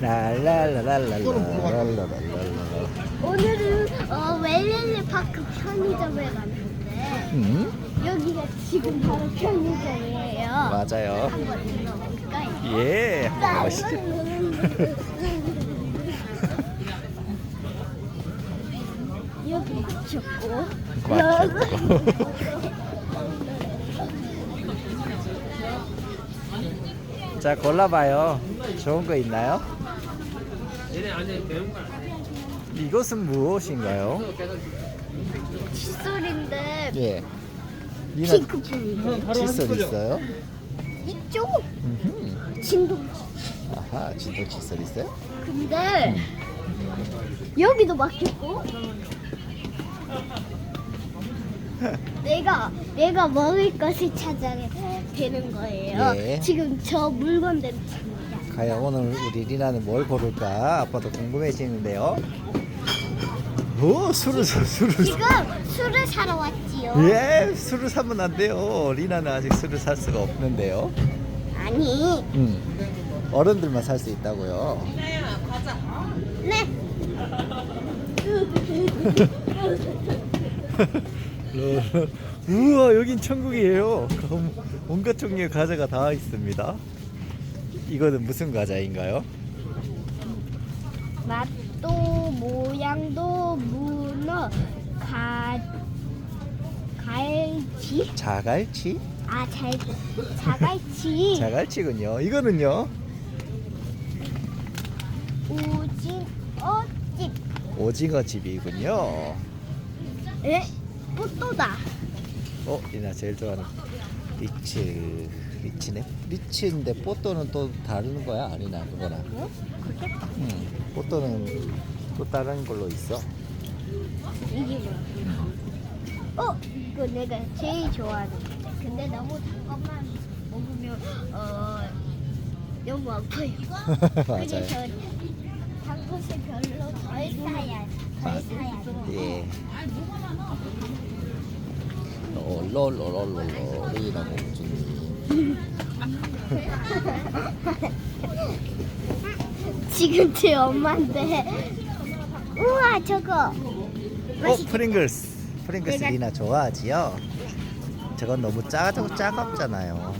랄랄랄랄랄랄랄랄랄랄 오늘은 어, 웰렐리 파크 편의점에 갔는데 음? 여기가 지금 바로 편의점이에요. 맞아요. 한번 들러볼까요? 예. 한번 가보시죠. 여기 맞췄고 맞췄고. 자 골라봐요. 좋은 거 있나요? 이것은 무엇인가요? 칫솔인데 예. 니나 핑크색이에요. 칫솔 있어요? 이쪽 음흠. 진동. 아하, 진동 칫솔 있어요? 근데 여기도 막혔고 내가 내가 먹을 것을 찾아야 되는 거예요. 예. 지금 저 물건들을 찾는다. 과연 오늘 우리 리나는 뭘 고를까? 아빠도 궁금해지는데요. 오, 술을 사, 술을 사. 지금 술을 사러 왔지요. 예, 술을 사면 안 돼요. 리나는 아직 술을 살 수가 없는데요. 아니, 음, 어른들만 살 수 있다고요. 네. 우와, 여긴 천국이에요. 온- 온갖 종류의 과자가 다 있습니다. 이거는 무슨 과자인가요? 맛도 모양도 문어 가 갈치 자갈치? 아 잘 자갈치 자갈치군요. 이거는요? 오징어집 오징어 집이군요. 에 뽀또다 어, 리나 제일 좋아하는 리치. 리치네? 리치인데 뽀또는 또 다른 거야? 아니나 그거랑? 어? 그렇겠다 응. 뽀또는 또 다른 걸로 있어. 이게 뭐야 어 이거 내가 제일 좋아하는 근데 너무 단 것만 먹으면 어 너무 아파요 맞아요. 그래서 단 것을 별로 덜 사야 덜 사야 돼 예. 어, 롤롤롤롤롤 리나 공주님. 지금 제 엄마인데 우와 저거 어, 맛있 프링글스. 프링글스 내가- 리나 좋아하지요? 저건 너무 짜고 짜갑잖아요.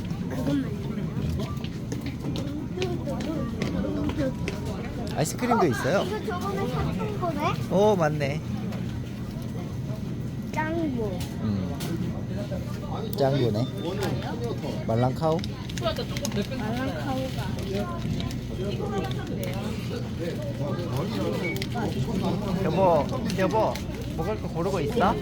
아이스크림도 있어요. 이거 저번에 샀던 거네 오, 맞네. 짱구 음. 짱구네. 말랑카우? 말랑카우가 여보, 여보, 먹을 거 고르고 있어?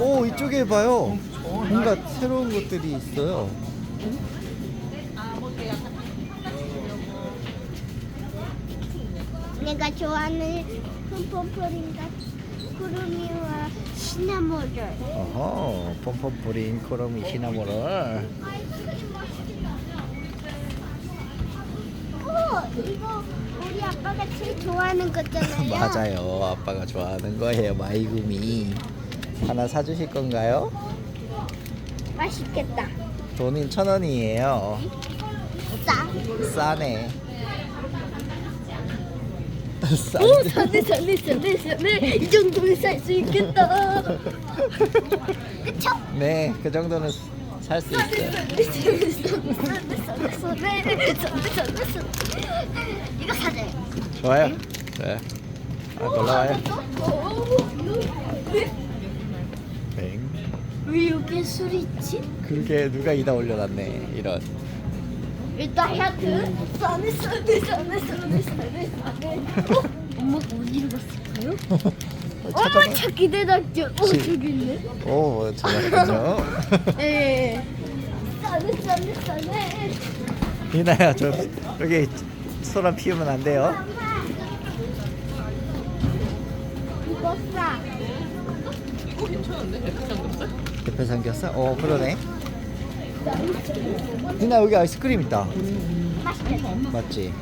오, 이쪽에 봐요. 뭔가 새로운 것들이 있어요. 내가 좋아하는 흠퍼퍼링과 구름이와 시나모를 어허, pompompurin, 코로미, 시나모를. 오 이거 우리 아빠가 제일 좋아하는 거잖아요 맞아요. 아빠가 좋아하는 거예요. 마이구미. 하나 사주실 건가요? 맛있겠다 돈은 천 원이에요. 싸 싸네. 오 싼데. 사네 사네 사네 사네 이 정도는 살수 있겠다 그쵸? 네, 그 정도는 살 수 있어요. 이거 사자. 좋아요. 네. 아, 놀러와요. 뱅. 왜 여기 술 있지? 그게 누가 이다 올려놨네. 이런. 일단 하트. 싸네 싸네 싸네 싸네 싸네 싸네. 어? 엄마가 어디로 갔을까요? 엄마 찾아봐. 차 기대놨죠? 어 지- 저기 있네. 오, 찾았군요. 예. 싸네 싸네 싸네. 이나야, 저 여기 소란 피우면 안 돼요. 이거 싸. 대패 삼겹살? 어, 그러네. 이나 여기 아이스크림 있다. 맛있겠다. 맞지?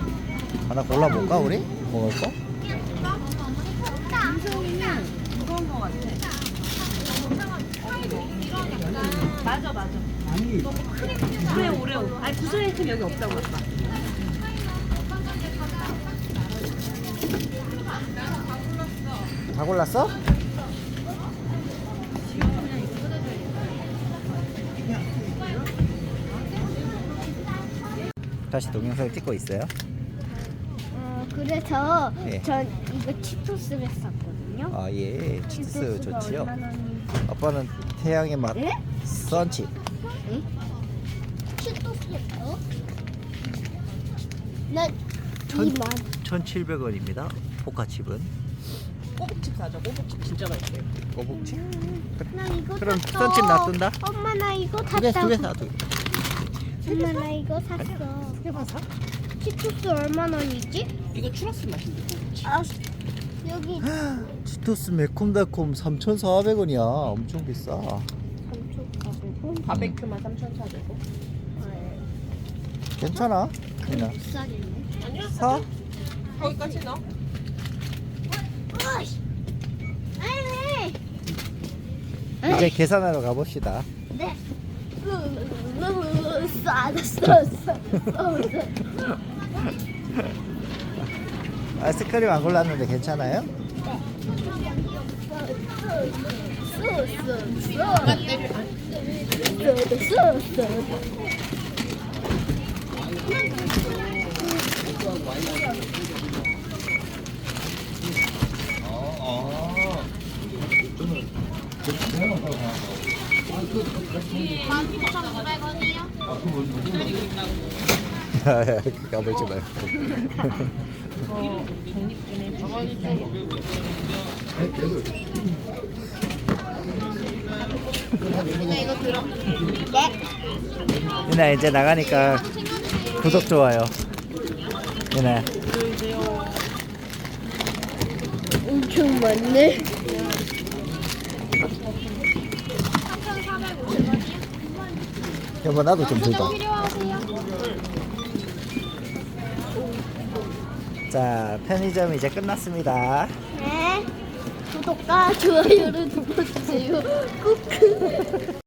하나 골라볼까 우리? 먹을 거? 감성이면 무거운 거 같아. 맞아 맞아. 오레오 오레오. 아니 구슬 아이템 여기 없다고 아까. 다 골랐어? 다시 동영상 찍고 있어요? 어, 그래서 예. 전 이거 치토스를 샀거든요. 아 예, 치스 치토스가 좋지요. 얼마나 아빠는 태양의 맛 예? 선칩. 치토스요? 난 천- 이만 1,700원입니다. 포카칩은 꼬북칩 사죠. 꼬북칩 진짜 맛있어요. 꼬북칩. 나 이거 그럼 샀어. 선칩 놔둔다? 엄마 나 이거 두 개, 샀다고. 두개 사, 두 개. 엄마 나 이거 샀어. 해봐 사. 치토스 얼마나 원이지? 이거 추러스 맛인데. 아 여기 치토스 매콤달콤 3,400원이야. 엄청 비싸. 3,400원. 바베큐만 3,400원. 괜찮아? 그냥 비싸겠네. 아니야. 사? 거기까지 넣어. 아니 이제 계산하러 가봅시다. 네. 싸다 싸 싸. 아이스크림 안 골랐는데 괜찮아요? 까불지 말고. 어, 적립 좀 해주세요. 유나 이제 나가니까 구독 좋아요. 유나 엄청 많네. 여보 나도 좀 들자. 자 편의점 이제 끝났습니다. 네. 구독과 좋아요를 눌러주세요. 꾹.